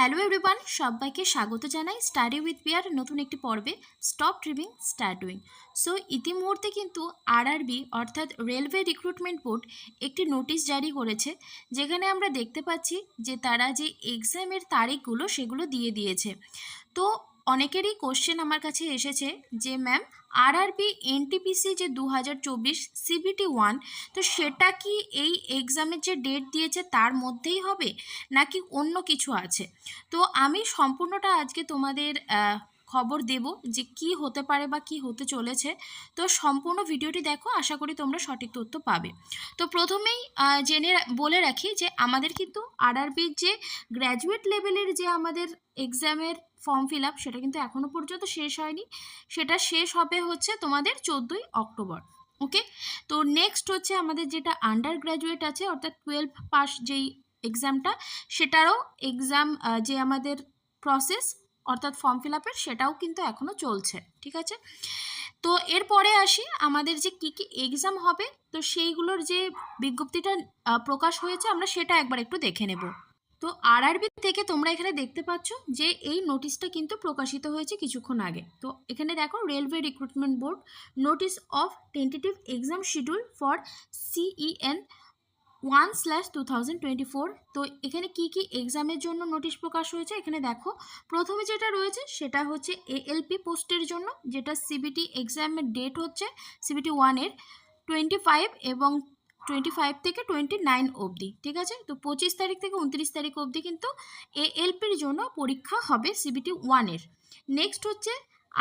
Hello everyone সবাইকে স্বাগত জানাই স্টাডি উইথ পিয়ার নতুন একটি পর্বে stop dreaming start doing so ইতিমধ্যে কিন্তু আরআরবি অর্থাৎ রেলওয়ে রিক্রুটমেন্ট বোর্ড একটি নোটিশ জারি করেছে, যেখানে আমরা দেখতে পাচ্ছি যে তারা যে এক্সামের তারিখগুলো সেগুলো দিয়ে দিয়েছে। তো, অনেকেরই কোশ্চেন আমার কাছে এসেছে যে ম্যাম আরআরবি এনটিপিসি যে দু হাজার চব্বিশ সিবিটি ওয়ান তো সেটা কি এই এক্সামের যে ডেট দিয়েছে তার মধ্যেই হবে? নাকি অন্য কিছু আছে? তো আমি সম্পূর্ণটা আজকে তোমাদের খবর দেব যে কি হতে পারে বা কি হতে চলেছে। তো সম্পূর্ণ ভিডিওটি দেখো, আশা করি তোমরা সঠিক তথ্য পাবে। তো প্রথমেই জেনে বলে রাখি যে আমাদের কিন্তু আরআরবির যে গ্র্যাজুয়েট লেভেলের যে আমাদের এক্সামের ফর্ম ফিল আপ সেটা কিন্তু এখনও পর্যন্ত শেষ হয়নি। সেটা শেষ হবে হচ্ছে তোমাদের চোদ্দোই অক্টোবর ওকে তো নেক্সট হচ্ছে আমাদের যেটা আন্ডার গ্র্যাজুয়েট আছে, অর্থাৎ টুয়েলভ পাস যেই এক্সামটা সেটারও এক্সাম যে আমাদের প্রসেস অর্থাৎ ফর্ম ফিল আপের সেটাও কিন্তু এখনও চলছে, ঠিক আছে? তো এরপরে আসি, আমাদের যে কী কী এক্সাম হবে, তো সেইগুলোর যে বিজ্ঞপ্তিটা প্রকাশ হয়েছে, আমরা সেটা একবার একটু দেখে নেব। তো আরআরবি থেকে তোমরা এখানে দেখতে পাচ্ছ যে এই নোটিশটা কিন্তু প্রকাশিত হয়েছে কিছুক্ষণ আগে। তো এখানে দেখো railway recruitment board notice of tentative exam schedule for CEN one slash two thousand twenty four তো এখানে কি কি এক্সামের জন্য নোটিশ প্রকাশ হয়েছে? এখানে দেখো প্রথমে যেটা রয়েছে সেটা হচ্ছে এএলপি পোস্টের জন্য, যেটা সিবিটি এক্সামের ডেট হচ্ছে সিবিটি ওয়ানের টোয়েন্টি ফাইভ এবং টোয়েন্টি ফাইভ থেকে টোয়েন্টি নাইন অবধি, ঠিক আছে? তো পঁচিশ তারিখ থেকে উনত্রিশ তারিখ অবধি কিন্তু এএলপির জন্য পরীক্ষা হবে সিবিটি ওয়ানের নেক্সট হচ্ছে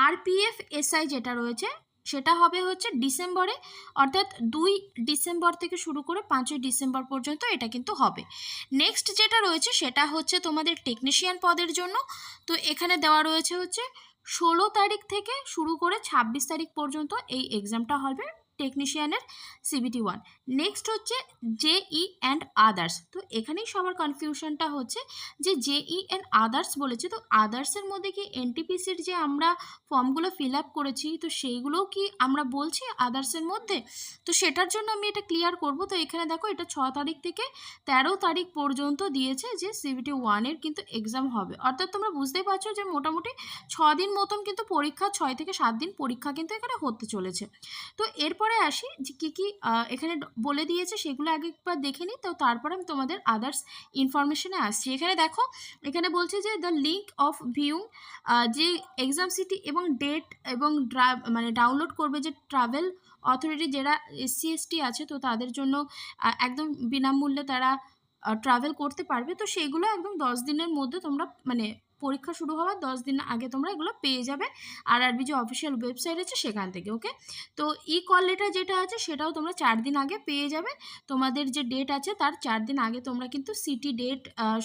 আরপিএফ এসআই যেটা রয়েছে, সেটা হবে হচ্ছে ডিসেম্বরে, অর্থাৎ দুই ডিসেম্বর থেকে শুরু করে পাঁচই ডিসেম্বর পর্যন্ত এটা কিন্তু হবে। নেক্সট যেটা রয়েছে, সেটা হচ্ছে তোমাদের টেকনিশিয়ান পদের জন্য। তো এখানে দেওয়া রয়েছে হচ্ছে ষোলো তারিখ থেকে শুরু করে ছাব্বিশ তারিখ পর্যন্ত এই এক্সামটা হবে। টেকনিশিয়ানের সিবিটি ওয়ান নেক্সট হচ্ছে জেই অ্যান্ড আদার্স তো এখানেই সবার কনফিউশনটা হচ্ছে যে জেই অ্যান্ড আদার্স বলেছে, তো আদার্সের মধ্যে কি এনটিপিসির যে আমরা ফর্মগুলো ফিল আপ করেছি, তো সেইগুলোও কি আমরা বলছি আদার্সের মধ্যে? তো সেটার জন্য আমি এটা ক্লিয়ার করব। তো এখানে দেখো, এটা ছ তারিখ থেকে তেরো তারিখ পর্যন্ত দিয়েছে যে সিবিটি ওয়ানের কিন্তু এক্সাম হবে। অর্থাৎ তোমরা বুঝতেই পারছ যে মোটামুটি ছ দিন মতন কিন্তু পরীক্ষা, ছয় থেকে সাত দিন পরীক্ষা কিন্তু এখানে হতে চলেছে। তো এরপরে আসি যে কী কী এখানে বলে দিয়েছে, সেগুলো আগে একবার দেখে নিই, তো তারপরে আমি তোমাদের আদার্স ইনফরমেশনে আসছি। এখানে দেখো, এখানে বলছে যে দ্য লিঙ্ক অফ ভিউ যে এক্সাম সিটি এবং ডেট এবং মানে ডাউনলোড করবে যে ট্রাভেল অথরিটি যারা এসসি এসটি আছে, তো তাদের জন্য একদম বিনামূল্যে তারা ট্রাভেল করতে পারবে। তো সেগুলো একদম দশ দিনের মধ্যে তোমরা মানে পরীক্ষা শুরু হওয়ার দশ দিন আগে তোমরা এগুলো পেয়ে যাবে আর আরবি যে অফিসিয়াল ওয়েবসাইট আছে সেখান থেকে ওকে তো ই কল লেটার যেটা আছে সেটাও তোমরা চার দিন আগে পেয়ে যাবে। তোমাদের যে ডেট আছে তার চার দিন আগে তোমরা কিন্তু সিটি ডেট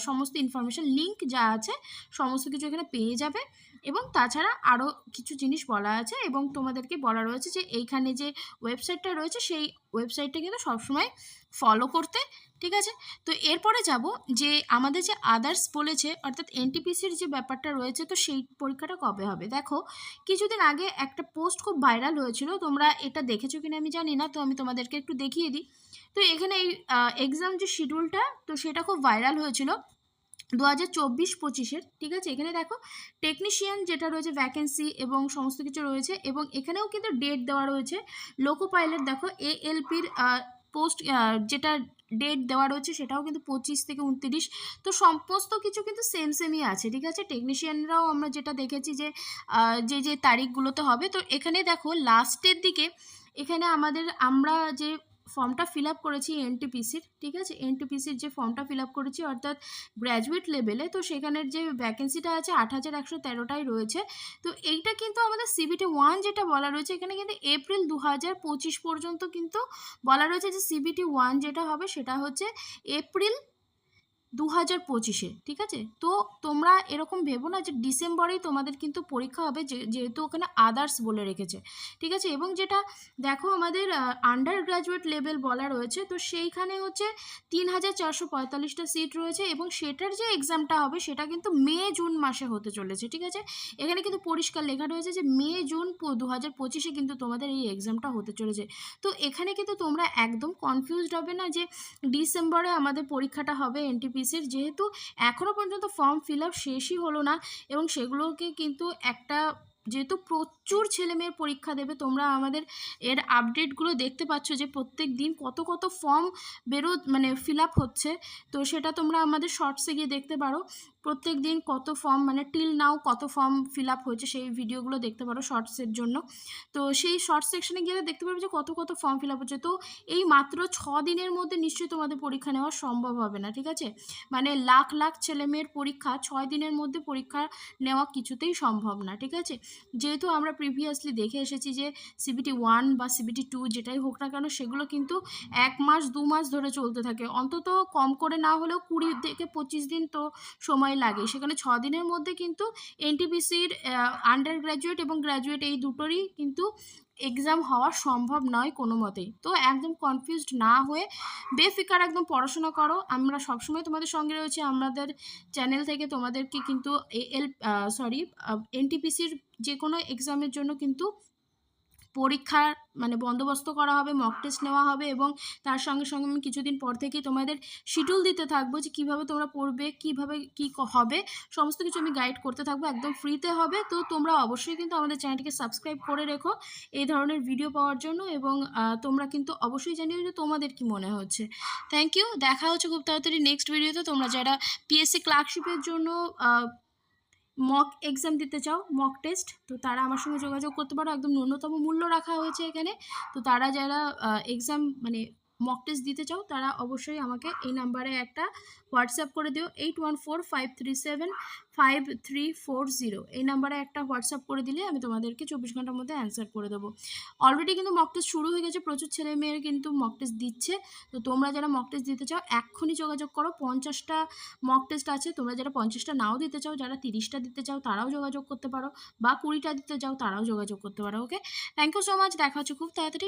সমস্ত ইনফরমেশান লিঙ্ক যা আছে সমস্ত কিছু এখানে পেয়ে যাবে। এবং তাছাড়া আরও কিছু জিনিস বলা আছে এবং তোমাদেরকে বলা রয়েছে যে এইখানে যে ওয়েবসাইটটা রয়েছে, সেই ওয়েবসাইটটা কিন্তু সবসময় ফলো করতে, ঠিক আছে? তো এরপরে যাব যে আমাদের যে আদার্স বলেছে, অর্থাৎ এনটিপিসির যে ব্যাপারটা রয়েছে, তো সেই পরীক্ষাটা কবে হবে? দেখো, কিছুদিন আগে একটা পোস্ট খুব ভাইরাল হয়েছিল, তোমরা এটা দেখেছ কিনা আমি জানি না, তো আমি তোমাদেরকে একটু দেখিয়ে দিই। তো এখানে এই এক্সাম যে শিডিউলটা তো সেটা খুব ভাইরাল হয়েছিল। দু হাজার চব্বিশ পঁচিশের, ঠিক আছে? এখানে দেখো টেকনিশিয়ান যেটা রয়েছে ভ্যাকেন্সি এবং সমস্ত কিছু রয়েছে এবং এখানেও কিন্তু ডেট দেওয়া রয়েছে। লোকো পাইলট দেখো এএলপির পোস্ট যেটা ডেট দেওয়া রয়েছে সেটাও কিন্তু পঁচিশ থেকে উনত্রিশ। তো সমস্ত কিছু কিন্তু সেম সেমই আছে, ঠিক আছে? টেকনিশিয়ানরাও আমরা যেটা দেখেছি যে যে যে তারিখগুলোতে হবে। তো এখানে দেখো লাস্টের দিকে, এখানে আমাদের, আমরা যে ফর্মটা ফিল আপ করেছি এনটিপিসির, ঠিক আছে? এনটিপিসির যে ফর্মটা ফিল আপ করেছি, অর্থাৎ গ্র্যাজুয়েট লেভেলে, তো সেখানের যে ভ্যাকেন্সিটা আছে আট হাজার একশো তেরোটাই রয়েছে। তো এইটা কিন্তু আমাদের সিবিটি ওয়ান যেটা বলা রয়েছে, এখানে কিন্তু এপ্রিল দু হাজার পঁচিশ পর্যন্ত কিন্তু বলা রয়েছে যে সিবিটি ওয়ান যেটা হবে সেটা হচ্ছে এপ্রিল দু হাজার পঁচিশে, ঠিক আছে? তো তোমরা এরকম ভেবো না যে ডিসেম্বরেই তোমাদের কিন্তু পরীক্ষা হবে যেহেতু ওখানে আদার্স বলে রেখেছে, ঠিক আছে? এবং যেটা দেখো আমাদের আন্ডার গ্রাজুয়েট লেভেল বলা রয়েছে, তো সেইখানে হচ্ছে তিন হাজার চারশো পঁয়তাল্লিশটা সিট রয়েছে এবং সেটার যে এক্সামটা হবে সেটা কিন্তু মে, জুন মাসে হতে চলেছে, ঠিক আছে? এখানে কিন্তু পরিষ্কার লেখা রয়েছে যে মে, জুন দু হাজার পঁচিশে কিন্তু তোমাদের এই এক্সামটা হতে চলেছে। তো এখানে কিন্তু তোমরা একদম কনফিউজড হবে না যে ডিসেম্বরে আমাদের পরীক্ষাটা হবে এনটিপি এনটিপিসির যেহেতু এখনও পর্যন্ত ফর্ম ফিল আপ শেষই হলো না এবং সেগুলোকে কিন্তু একটা যেহেতু প্রচুর ছেলে মেয়ের পরীক্ষা দেবে, তোমরা আমাদের এর আপডেটগুলো দেখতে পাচ্ছ যে প্রত্যেক দিন কত কত ফর্ম বেরো মানে ফিল আপ হচ্ছে। তো সেটা তোমরা আমাদের শর্টসে গিয়ে দেখতে পারো। প্রত্যেক দিন কত ফর্ম মানে টিল নাও কত ফর্ম ফিল আপ হয়েছে সেই ভিডিওগুলো দেখতে পারো শর্টসের জন্য। তো সেই শর্ট সেকশনে গিয়ে দেখতে পারবে যে কত কত ফর্ম ফিল আপ হচ্ছে। তো এই মাত্র ছ দিনের মধ্যে নিশ্চয়ই তোমাদের পরীক্ষা নেওয়া সম্ভব হবে না, ঠিক আছে? মানে লাখ লাখ ছেলে মেয়ের পরীক্ষা ছয় দিনের মধ্যে পরীক্ষা নেওয়া কিছুতেই সম্ভব না, ঠিক আছে? যেহেতু আমরা প্রিভিয়াসলি দেখে এসেছি যে সিবিটি ওয়ান বা সিবিটি টু যেটাই হোক না কেন সেগুলো কিন্তু এক মাস, দু মাস ধরে চলতে থাকে। অন্তত কম করে না হলেও কুড়ি থেকে পঁচিশ দিন তো সময় লাগে। সেখানে ছ দিনের মধ্যে কিন্তু এনটিপিসির আন্ডার গ্র্যাজুয়েট এবং গ্র্যাজুয়েট এই দুটোরই কিন্তু এক্সাম হওয়া সম্ভব নয় কোনো মতেই। তো একদম কনফিউজড না হয়ে বেফিকার একদম পড়াশোনা করো। আমরা সবসময় তোমাদের সঙ্গে রয়েছি। আমাদের চ্যানেল থেকে তোমাদেরকে কিন্তু এল সরি এনটিপিসির যে কোনো এক্সামের জন্য কিন্তু পরীক্ষার মানে বন্দোবস্ত করা হবে মক টেস্ট নেওয়া হবে এবং তার সঙ্গে সঙ্গে আমি কিছুদিন পর থেকেই তোমাদের শিডিউল দিতে থাকব যে কীভাবে তোমরা পড়বে, কীভাবে কী হবে, সমস্ত কিছু আমি গাইড করতে থাকব, একদম ফ্রিতে হবে। তো তোমরা অবশ্যই কিন্তু আমাদের চ্যানেলটিকে সাবস্ক্রাইব করে রেখো এই ধরনের ভিডিও পাওয়ার জন্য এবং তোমরা কিন্তু অবশ্যই জানিও যে তোমাদের কি মনে হচ্ছে। থ্যাংক ইউ দেখা হচ্ছে খুব তাড়াতাড়ি নেক্সট ভিডিওতে তোমরা যারা পিএসসি ক্লার্কশিপের জন্য মক এক্সাম দিতে চাও মক টেস্ট তো তারা আমার সঙ্গে যোগাযোগ করতে পারো। একদম ন্যূনতম মূল্য রাখা হয়েছে এখানে। তো তারা যারা এক্সাম মানে মক টেস্ট দিতে চাও, তারা অবশ্যই আমাকে এই নাম্বারে একটা হোয়াটসঅ্যাপ করে দিও eight one four five three seven five three four zero এই নাম্বারে একটা হোয়াটসঅ্যাপ করে দিলে আমি তোমাদেরকে চব্বিশ ঘণ্টার মধ্যে অ্যান্সার করে দেবো। অলরেডি কিন্তু মক টেস্ট শুরু হয়ে গেছে, প্রচুর ছেলে মেয়ের কিন্তু মক টেস্ট দিচ্ছে। তো তোমরা যারা মক টেস্ট দিতে চাও, এক্ষুনি যোগাযোগ করো, পঞ্চাশটা মক টেস্ট আছে, তোমরা যারা পঞ্চাশটা নাও দিতে চাও, যারা তিরিশটা দিতে চাও, তারাও যোগাযোগ করতে পারো, বা কুড়িটা দিতে চাও, তারাও যোগাযোগ করতে পারো okay thank you so much দেখা হচ্ছে খুব তাড়াতাড়ি।